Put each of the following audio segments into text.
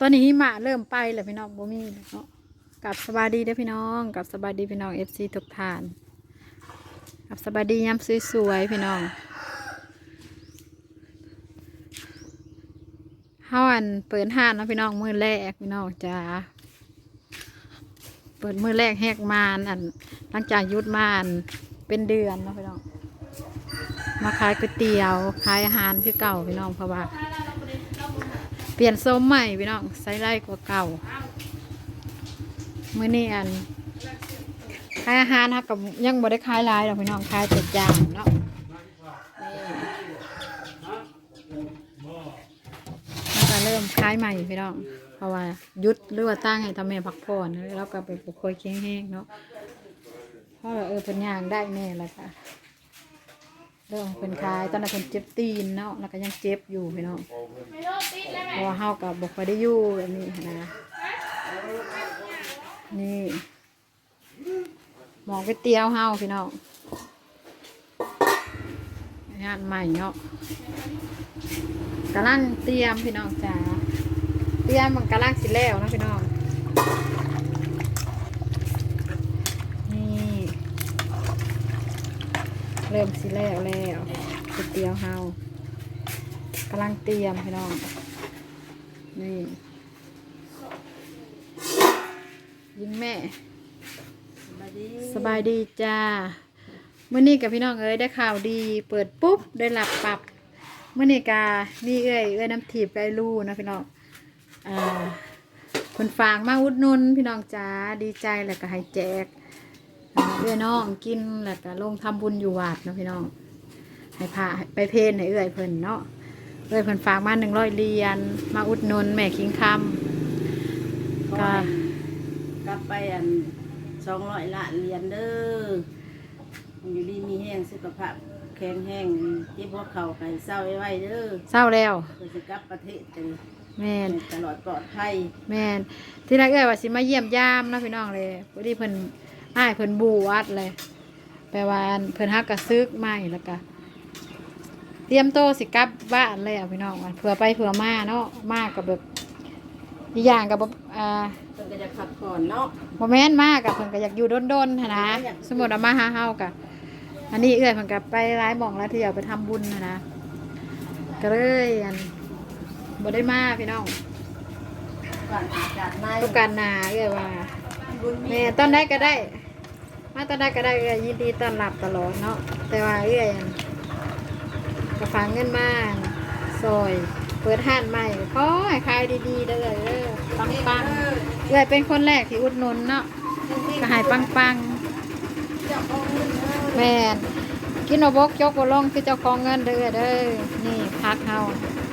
ตอนนี้หิมะเริ่มไปแล้วพี่น้องบ่มีแล้วเนาะกับสบายดีเด้อพี่น้อง กับสบายดีพี่น้อง FC ทุกท่าน กับสบายดียามสวยๆพี่น้องเฮาอันเปิดห้านนะพี่น้องมือแรกพี่น้องจ้าเปิดมือแรกแหกมานอันหลังจากยุดมานเป็นเดือนนะพี่น้อง มาขายก๋วยเตี๋ยวขายอาหารคือเก่าพี่น้องเพราะว่า เปลี่ยนโซมใหม่พี่น้องใส่ไล่กว่าเก่าเมื่อนี้อันขายอาหารนะกับยังบ่ได้ขายลายหรอกพี่น้องขายแต่จานเนาะนี่แล้วก็เริ่มขายใหม่พี่น้อง เพราะว่ายุดหรือว่าตั้งให้ทำแม่พักผ่อนแล้วก็ไปปลุกคอยแห้งๆเนาะเพราะว่าเออเป็นย่างได้แน่แล้วค่ะ เริ่มเป็นขายตอนนั้นเป็นเจ็บตีนเนาะแล้วก็ยังเจ็บอยู่พี่น้องเพราะว่าเฮากับบกไปได้อยู่แบบนี้นะนี่หมองก๋วยเตี๋ยวเฮาพี่น้องงานใหม่เนาะกำลังเตรียมพี่น้องจ๋าเตรียมมันกำลังสิแล้วนะพี่น้องนี่ เริ่มสิแล้วแล้วก๋วยเตี๋ยวเฮากำลังเตรียมพี่น้อง นี่ยิงแม่ สบายดีจ้าเมื่อนี้กับพี่น้องเอ้ยได้ข่าวดีเปิดปุ๊บได้หลับปรับเมื่อนี้กามีเอ้ยเอ้ยน้ำถีบไกลูนะพี่น้องอ่าคนฝากมาอุดนุนพี่น้องจ้าดีใจแล้วก็ให้แจก เอ้ยน้องกินแล้วก็ลงทำบุญอยู่วัดเนาะพี่น้อง ให้พาไปเพลนให้เอ้ยเพิ่นเนาะเลยเพิ่นฝากมาหนึ่งร้อยเหรียญมาอุดหนุนแม่คิงคำก็กลับไปอันสองร้อยล้านเหรียญเด้ออยู่ดีมีแห้งสุขภาพแข็งแห้งเจ็บหัวเข่าไก่เศร้าไว้ไว้เด้อเศร้าแล้วเพื่อจะกลับประเทศจะแม่นตลอดปลอดภัยแม่นที่แรกเอ้ยว่าสิมาเยี่ยมยามเนาะพี่น้องเลยพอดีเพิ่น อ้ายเพิ่นบูวัดเลยแปลว่าอันเพิ่นฮักกระซึกใหม่แล้วก็เตรียมโตวสิกลับบ้านเลยอะพี่น้องว่าเผื่อไปเผื่อมาเนาะมากับแบบอีกอย่างกับแบบอ่าเพิ่นก็จะพักผ่อนเนาะโมเมนต์มากกับเพิ่นก็อยากอยู่ด้นๆหั้นนะสมมติเอามาหาเฮากะอันนี้เอื้อยเพิ่นก็ไปร้ายหมองแล้วที่อยากไปทำบุญหั้นนะก็เลยอันบ่ได้มาพี่น้องก่อนอากาศในต้องการหนาเอื้อยว่า บุญมีแม่ตอนได้ก็ได้ มาตอนได้ก็ได้เอื้อยยินดีต้อนรับตลอดเนาะแต่ว่าเอื้อยอันก็ฝากเงินมาซอยเปิดห้านใหม่ขอให้ขายดีๆเด้อเด้อปังๆเอื้อยเป็นคนแรกที่อุดหนุนเนาะก็ให้ปังๆเจ้าของเงินเด้อแม่นกินเอาบกยกบ่ลงคือเจ้าของเงินเด้อเด้อนี่พักเฮา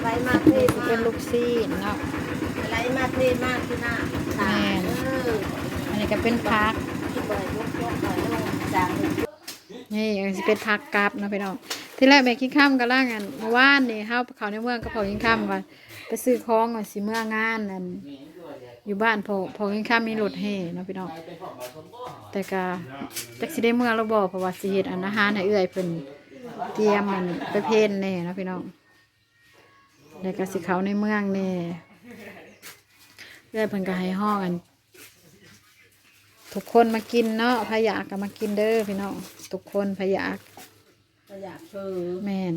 ไหลมาเทนี่สิมาเป็นลูกซีนเนาะ ไหลมาเทมาที่หน้าตาเด้ออั นนี้ก็เป็นพักที่บ่ได้ยกยกไปลงจางนี่อันนี้สิเป็นพักกราบนะพี่น้องที่แรกแม่กินข้ามกันล่างกันเมื่อวานนี่เฮาเขาในเมืองก็พอกินข้ามว่าไปซื้อของว่าสิเมื่องานนั่นอยู่บ้านพอพอกินข้ามมีรถแห่เนาะพี่น้องแต่ก็จักสิได้เมื่อเราบ่เพราะว่าสิเฮ็ดอันอาหารให้เอื้อยเพิ่นเตรียมมันไปเพลนแน่นะพี่น้องแล้วก็สิเขาในเมืองแน่เพื่อนเพิ่นก็ให้ห้องกัน ทุกคนมากินเนาะพะยากก็มากินเด้อพี่น้องทุกคนพะยากก็อยากเธอแม่น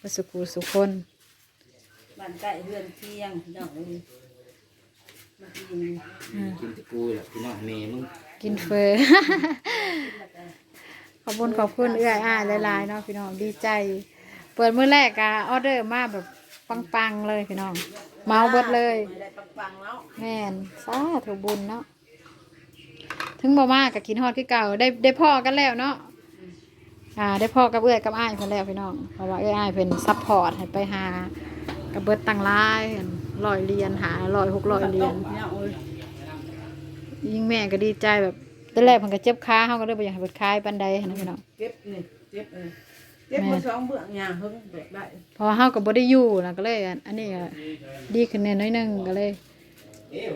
ประสุกูสุคนบ้านใกล้เรือนเที่ยงพี่น้องเอ้ยมากินอืมกินตะกูแหละพี่น้องเมย์มึงกินเฟอขอบคุณขอบคุณเอื้อยอ้ายหลายๆเนาะพี่น้องดีใจ เปิดมื้อแรกอะออเดอร์มาแบบปังๆเลยพี่น้อง เมาเบิดเลยไม่ได้ปังๆแล้วแม่นสาธุบุญเนาะ ถึงบ่มากกับกินฮอดคือเก่าได้ได้พ่อกันแล้วเนาะอ่าได้พ่อกับเอื้อยกับอ้ายเพิ่นแล้วพี่น้องเพราะว่าเอื้อยอ้ายเพิ่นซัพพอร์ตให้ไปหากับเบิดตังหลายร้อยเหรียญหาร้อยหกร้อยเหรียญพี่น้องเอ้ยยิ่งแม่ก็ดีใจแบบตอนแรกเพิ่นก็เจ็บขาเฮาก็เลยบ่อยากให้เพิ่นคายปานใดหั้นนะพี่น้องเจ็บนี่เจ็บเอ้ยเจ็บมาสองเบื้องยางเพิ่งเบิกได้เพราะว่าเฮาก็บ่ได้อยู่นะก็เลยอันอันนี้ก็ดีขึ้นแน่น้อยหนึงก็เลย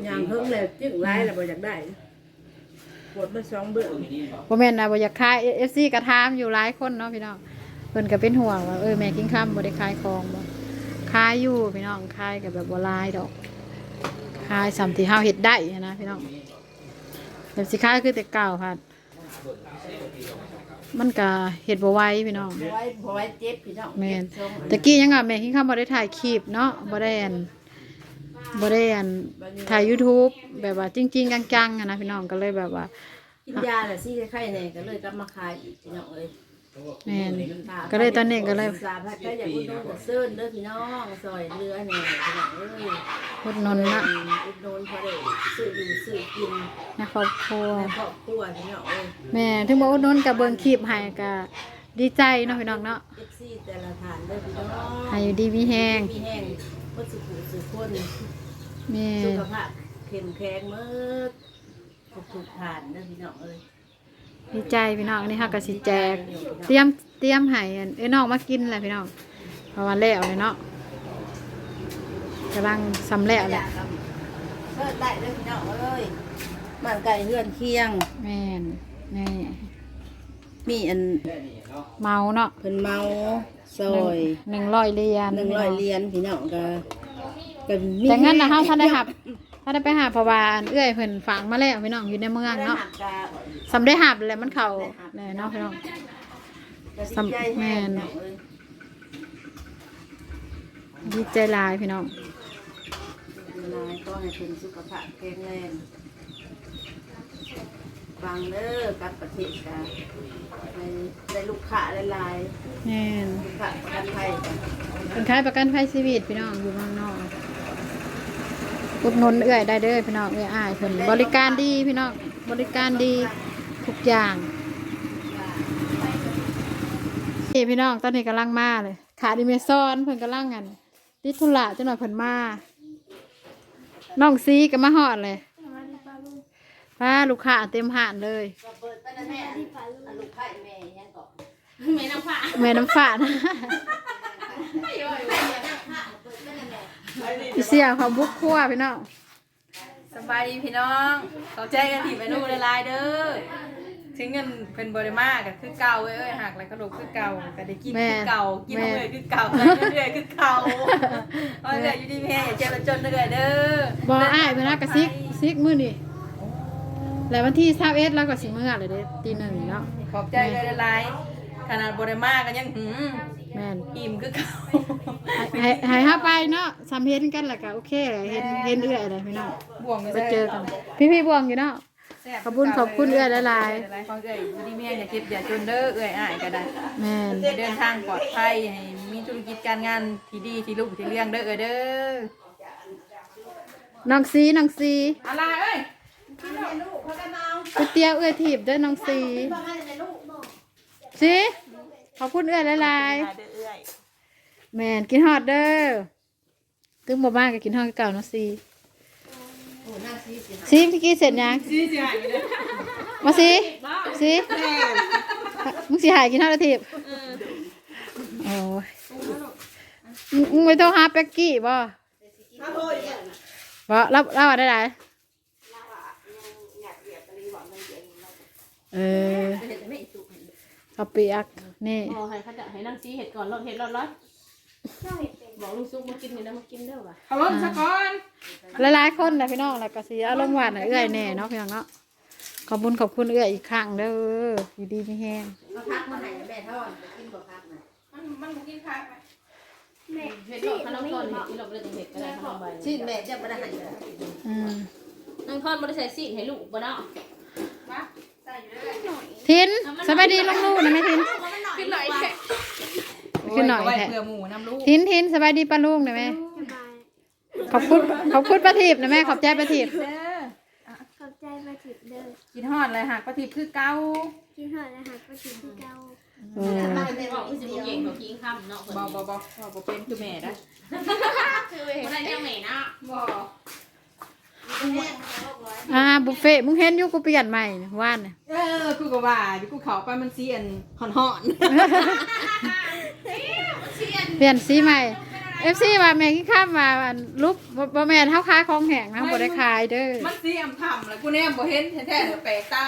ยางเพิ่งเลยจึงร้ายแล้วบ่อยากได้ ปวดมาสองเบื้องบ่แม่นนะบ่อยากขาย FC ก็ถามอยู่หลายคนเนาะพี่น้องเพิ่นก็เป็นห่วงว่าเออแม่กินข้ามบ่ได้ขายของบ่ขายอยู่พี่น้องขายก็แบบบ่หลายดอกขายสำที่เฮาเฮ็ดได้นะพี่น้องแบบสิขายคือแต่เก่าค่ะมันก็เฮ็ดบ่ไหวพี่น้องบ่ไว้บ่ไว้เจ็บพี่น้องแม่นเจ็บทรงตะกี้ยังอะแม่คิงข้าบ่ได้ถ่ายคลิปเนาะบ่ได้อัน บ่ได้อันถ่าย YouTube แบบว่าจริง ๆ จังๆอะนะพี่น้องก็เลยแบบว่า กินยาแหละสิไข้ๆเนี่ยก็เลยกลับมาขายอีกพี่น้องเอ้ยแม่นก็เลยตอนนี้ก็เลย สาพัดก็อยากอุดหนุนกับเซิร์นเด้อพี่น้องซอยเรือเนี่ยพี่น้องเอ้ยพดหนนนะอุดหนุนพอได้ซื้ออยู่ซื้อกินในครอบครัวในครอบครัวพี่น้องเอ้ย แม่ถึงบ่อุดหนนก็เบิ่งคลิปให้ก็ดีใจเนาะพี่น้องเนาะ เอฟซีแต่ละฐานเด้อพี่น้องให้อยู่ดีมีแฮง มีแห้งพุทสุขุสุขคน แม่สุขภาพเข้มแข็งเมื่อทุกทุกๆฐานเด้อพี่น้องเอ้ยดีใจพี่น้องอันนี้เฮาก็สิแจก เตรียมเตรียมให้อันเอ้ยน้องมากินแหละพี่น้องเพราะว่าแล้วเลยเนาะกำลังสำแล้วแหละเชิดได้เด้อพี่น้องเอ้ยบ้านไก่เฮือนเคียง แม่นแม่มีอันเมาเนาะเพิ่นเมาซอยหนึ่งร้อยเหรียญหนึ่งร้อยเหรียญพี่น้องก็ ก็มีแต่งั้นนะเฮาท่านได้หับถ้าได้ไปหาเพราะว่าอันเอื้อยเพิ่นฝากมาแล้วพี่น้องอยู่ในเมืองได้เนาะหักกะสำได้หับแล้วมันเข้าแล้วเนาะพี่น้องก็ดีสำใจแม่แม่นนเอ้ยดีใจหลายพี่น้องเวลาก็ให้เพิ่นสุขภาพแข็งแรงฟังเด้อกับประเทศกะให้ได้ลูกค้าหลายแม่นๆลูกค้าประกันภัยจ้ะเป็นขายประกันภัยชีวิตพี่น้องอยู่เมืองนอก อุดหนุนเอื้อยได้เด้อพี่น้องเอื้อยอ้ายเพิ่นบริการดีพี่น้องบริการดีทุกอย่างนี่พี่น้องตอนนี้กำลังมาเลยขาดิเมซอนเพิ่นกำลังกันติดธุระจังหน่อยเพิ่นมาน้องซีก็มาฮอดเลยป้าลูกค้าเต็มหานเลยก็เปิดไปนะแม่อันลูกไผ่แม่ยังก่อนแม่น้ำฝาด พี่เสี่ยวเขาบุกครัวพี่น้องสบายดีพี่น้องขอบใจกันที่เมนูหลายๆเด้อถึงเงินเป็นบริมากก็คือเก่าเว้ยเอ้ยหักแล้วก็ลกคือเก่าก็ได้กินคือเก่ากินเอาเลยคือเก่าได้เรื่อยๆคือเก่าเพราะเรื่อยอยู่ดีแม่อย่าเจ็บแล้วจนเรื่อยเด้อบออ้ายเวลากระซิกซิกมือนี่แล้ววันที่ทราบเอสแล้วก็สิเมื่อเลยเด้ตีหนึ่งเนาะขอบใจกันหลายๆขนาดบริมากก็ยังหืม แม่นอิ่มคือเก่าให้ให้ห้าไปเนาะสามเห็นกันแหละก็โอเคเลยเห็นเห็นเอื้อยอะไรพี่น้องบ่วงไปเจอกัน พี่พี่บวงอยู่เนาะขอบคุณขอบคุณเอื้อยหลายๆหลายๆขอบใจอยู่ดีแม่อย่าเจ็บอย่าจนเด้อเอ้ยอ้ายก็ได้แม่นเดินทางปลอดภัยให้มีธุรกิจการงานที่ดีที่ลูกที่เลี้ยงเด้อเอ้ยเด้อน้องซีน้องซีอะไรเอ้ยก๋วยเตี๋ยวเอื้อยถีบเด้อน้องซีซี ขอบคุณเอื้อยหลายๆแม่นกินฮอดเด้อตึ้งบ่บ้านก็กินฮอดคือเก่าเนาะซีโอ้นั่งซีสิซีเมื่อกี้เสร็จยังซีสิหายเลยมาซีซีมึงสิหายกินฮอดอาทิตย์โอ้ยมึงมึงไม่ต้องหาเป็กกี้บ่บ่เล่าเล่าได้ไหนเออข้าวเปียก นี่บอกให้เขาจะให้นั่งซีเห็ดก่อนรถเห็ดรถร้อยบอกลุงซุกมากินนี่นะมากินเด้อว่ะเอาลงสะก่อนหลายๆคนนะพี่น้องแล้วก็สิอารมณ์หวานให้เอื้อยแน่เนาะพี่น้องเนาะขอบคุณขอบคุณเอื้อยอีกครั้งเด้ออยู่ดีไม่แห้งมาพักมาให้แม่ทอดไปกินบ่พักน่ะมันมันบ่กินข้าวไหมเห็ดรถขนมทอนเห็ดกินรถเลยจังเห็ดก็ได้ขนมใบซีแม่จะบ่ได้ให้เลยอืมนั่งทอนบริษัทซีให้ลูกบ่เนาะมาใส่อยู่เลยทินสบายดีลุงลูกนะแม่ทิน ขึ้นหน่อยแค่ขึ้นหน่อยไว้แท้เผื่อหมูน้ำลูกทินทินสบายดีป้าลุงนะแม่ขอบคุณขอบคุณป้าทิพย์นะแม่ขอบใจป้าทิพย์เด้อขอบใจมาถึงเด้อกินฮอดเลยหักปฏิบคือเก่ากินหอดอาหารประสิทธิ์ที่เก่าเออบอกอีสิบเก่งเขากินข้ามเนาะบ่บ่บ่บ่บ่เป็นคือแม่นะคือเห็นอะไรเนี่ยแม่นะบ่ อ่าบุฟเฟ่ต์มึงเห็นอยู่กูเปลี่ยนใหม่นี่ว่านน่ะเออกูก็ว่าอยู่กูเขาไปมันสีอันห่อนเปลี่ยนสีใหม่เอฟซีว่าแม่ขี้ข้ามมาอันรูปบ่บ่แม่นเฮาขายของแห้งนะบ่ได้ขายเด้อ ๆมันสีอำทำแล้วกูแนมบ่เห็นแท้ๆแปลกตา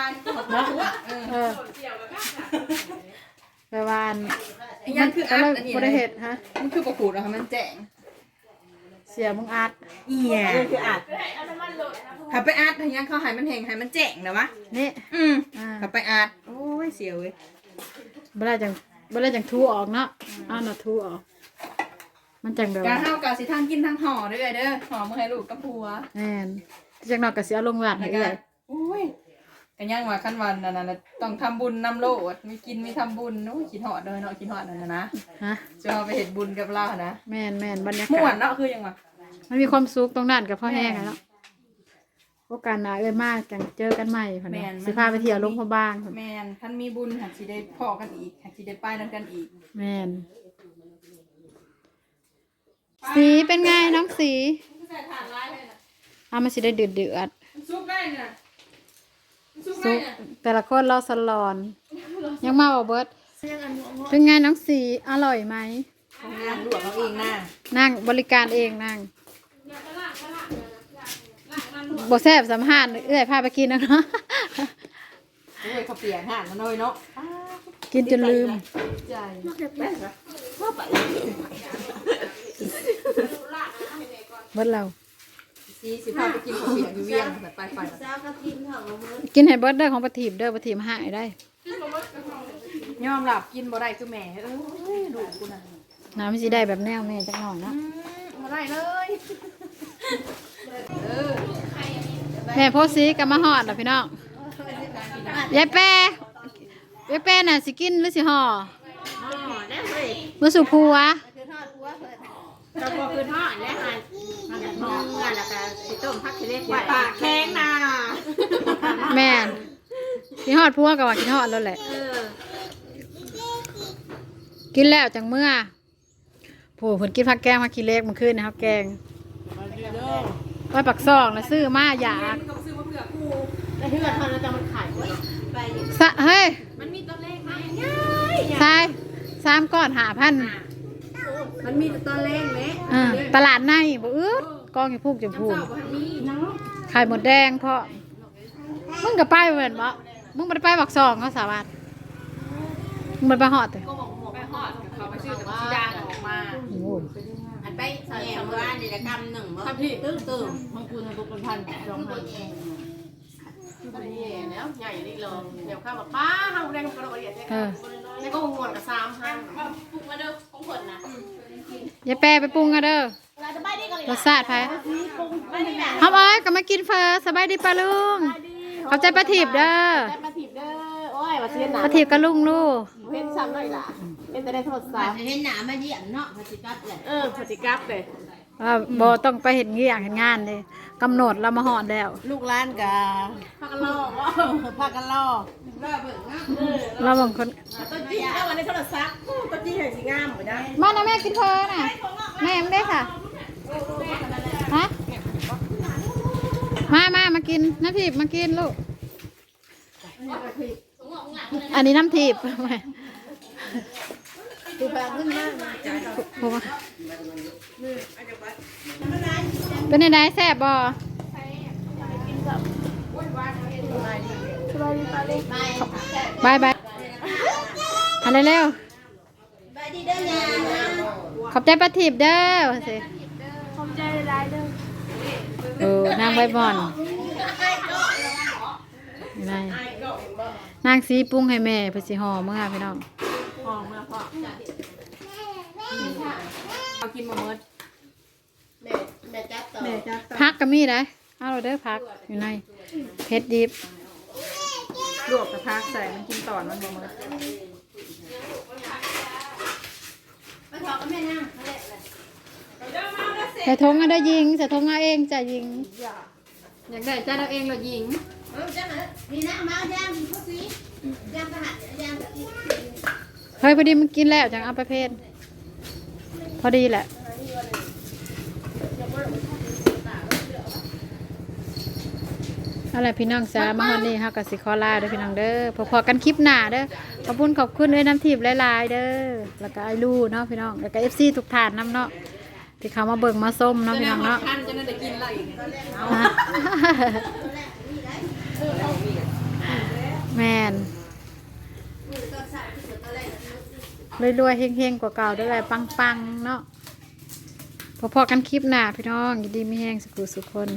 เนาะเออเออแปลว่าอันอันยังคือก็อันเลยอันนี้บ่ได้เฮ็ดฮะมันคือบ่ขูดอะค่ะมันแจ้งเสียมึงอัด เอียนี่คืออัด ถ้าไปอัดให้ยังเขาให้มันแหงให้มันแจ้งนะวะ นี่ อืมอ่า ถ้าไปอัดโอ้ยเสียวเว้ยบ่ได้จังบ่ได้จังทูออกเนาะอ้าวน่ะทูออก มันจังแบบการว่าเฮากะสิทางกินทางห่อเด้อเด้อห่อมือให้ลูกกับผัวแม่นจังนอกก็สิเอาลงวัดให้แล้วเอื้ก็อยโอ้ยกันยังว่าขั้นวันนั่นน่ะต้องทำบุญนำโลดมีกินมีทำบุญโอ้ยคิดฮอดเด้อเนาะคิดฮอดนั่นน่ะนะฮะ จะเอาไปเฮ็ดบุญกับเรานะแม่นแม่นบรรยาม่วกานศเนาะคือยังว่ามันมีความสุขตรงนั้นกับพ่อแห้งอะเนาะ โอกาสหน้าเอ้ยมากจังเจอกันใหม่พุ่นน่ะสิพาไปเที่ยวลงพะบางพุ่นแม่นคันมีบุญหันสิได้พอกันอีกหันสิได้ไปนํกันอีกแม่นสีเป็นไงน้องสีอะมันสิได้เดือดเดือดซุปได้น่ะซุปๆซุปแต่ละคนเราสลอน ยังมาบ่เบิดเป็นไงน้องสีอร่อยไหมงานลวกเอาเองนะนั่งบริการเองนั่ง บ่แซ่บสัมภาษณ์เอื้อยพาไปกินนะเนาะโอ้ยเขาเปลี่ยนห่านมาหน่อยเนาะกินจนลืม ใจว่าไปเบิดเราสีสิพาไปกินข้าวเปียกอยู่เวียงแบบไปไปเจ้าก็กินของมือกินให้เบิดเด้อของปะถีบเด้อปะถีบหายได้ยอมรับกินบ่ได้คือแม่เอ้ยดูกูน่ะน้ำสิได้แบบแนวแม่จักหน่อยเนาะอืมบ่ได้เลย เออ แม่โพสต์ซีกับมาฮอดน่ะพี่น้องยายแปรยายแปรน่ะสิกินหรือสิห่ออ๋อได้เลยมื้อสุผัวเราบอกคือทอดแล้วหันมาจากทอดแล้วก็สิต้มผักทะเลไว้ปากแข็งน่ะแม่นสิฮอดผัวก็ว่ากินฮอดแล้วแหละเออกินแล้วจังเมื่อโผู้เพิ่นกินผักแกงมากินเล็กเมื่อคืนนะครับแกง ไว้ปักซองแล้วซื้อมาอยากก็ซื้อมาเผื่อกูแล้วที่ว่าทอนเราจะมันขายไว้ไปสะเฮ้ยมันมีตัวเลขไหมทรายสามก้อนหาพันมันมีแต่ตอนแรกแหละอ่าตลาดในบ่อึดกองอยู่พูกจมพูนขายหมดแดงเพราะมึงก็ไปเหมือนบ่มึงบ่ได้ไปบักซองเขาสาวัสมึงบ่ได้ไปฮอดเด้อก็บอกหมวกไปหอดเขาไปซื้อแต่สีดางออกมา โอ้โหอันไปแหนมร้านนี่ละกำหนึ่งบ่ครับพี่ตึ้งตึ้งบางคูณทุกคนพันสองพันตอนนี้แล้วใหญ่นี่ลงเดี๋ยวข้าวบอกป้าห้างแรงกระโดดเดียดเออแล้วก็หมวนกับสามห้างปลุกมาเด้อของผลนะอย่าแปรไปปรุงกันเด้อเราจะไปได้ก่อนรสชาติไผเฮาเอ้ยก็มากินเฟอสบายดีปะลุงขอบใจป้าถีบเด้อได้มาถีบเด้อโอ้ยมาเชียนหนาป้าถีบกับลุงลูกเห็นซ้ำหน่อยล่ะ เป็นแต่ได้โทษซ้ำเห็นหนามาเยี่ยมเนาะพฤติกรรมแหละเออปฏิกับเลยว่าบ่ต้องไปเห็นเงี้ยงเห็นงานเลยกำหนดเรามาหอดแล้ว ลูกร้านกะพักกันรอว่าพากันล่อเราบางคนต้นจีนแล้ววันนี้โทรศัพท์ต้นจีนเห็นสีงามเหมือนกันมานะแม่กินเพอน่ะ แม่ไม่ได้ค่ะฮะมามามากินน้ำทิพมากินลูก อันนี้น้ำทิพ ย์ตัวแพงขึ้นมากผมว่าเป็นไงแซ่บบ่บายบายอันเร็วไปดีเด้อยาๆขอบใจป้าทิพย์เด้อว่าสิขอบใจหลายๆเด้อเออนางใบบอนนายนางสีปรุงให้แม่เพื่อสิห่อเมื่อพี่น้องหอมมาพ่อ เอากินมาเมิดแม่แม่จับต่อแม่จ้าพักก็มีได้เอาเราเด้อพักอยู่ในเพชรดิบลวกกระพักใส่มันกินตอนมันบ่เมิดไปถอดกับแม่นั่งใส่ทงเอาได้ยิงใส่ทงเอาเองจะยิง อยากได้ใจเราเองเรายิงเออจ้ามีน้ำมาย่างมีข้าวสีย่างทหารย่างเฮ้ยพอดีมันกินแล้วจังเอาไปเพศ พอดีแหละ อะไรพี่น้องสามาวันนี้ฮะกับสิคอลาเด้อพี่น้องเด้อพอๆกันคลิปหน้าเด้อขอบคุณขอบคุณด้วยน้ำทิพย์หลายๆเด้อแล้วก็ไอ้ลู่เนาะพี่น้องแล้วก็เอฟซีทุกฐานน้ำเนาะที่เขามาเบิ่งมาส้มเนาะพี่น้องเนาะท่านจะน่าจะกินอะไรอีกฮะแมน รวยๆเฮงๆกว่าเก่าได้เลยปังๆเนาะพอๆกันคลิปหน้าพี่น้องยินดีไม่แห้งสุขุสุขคน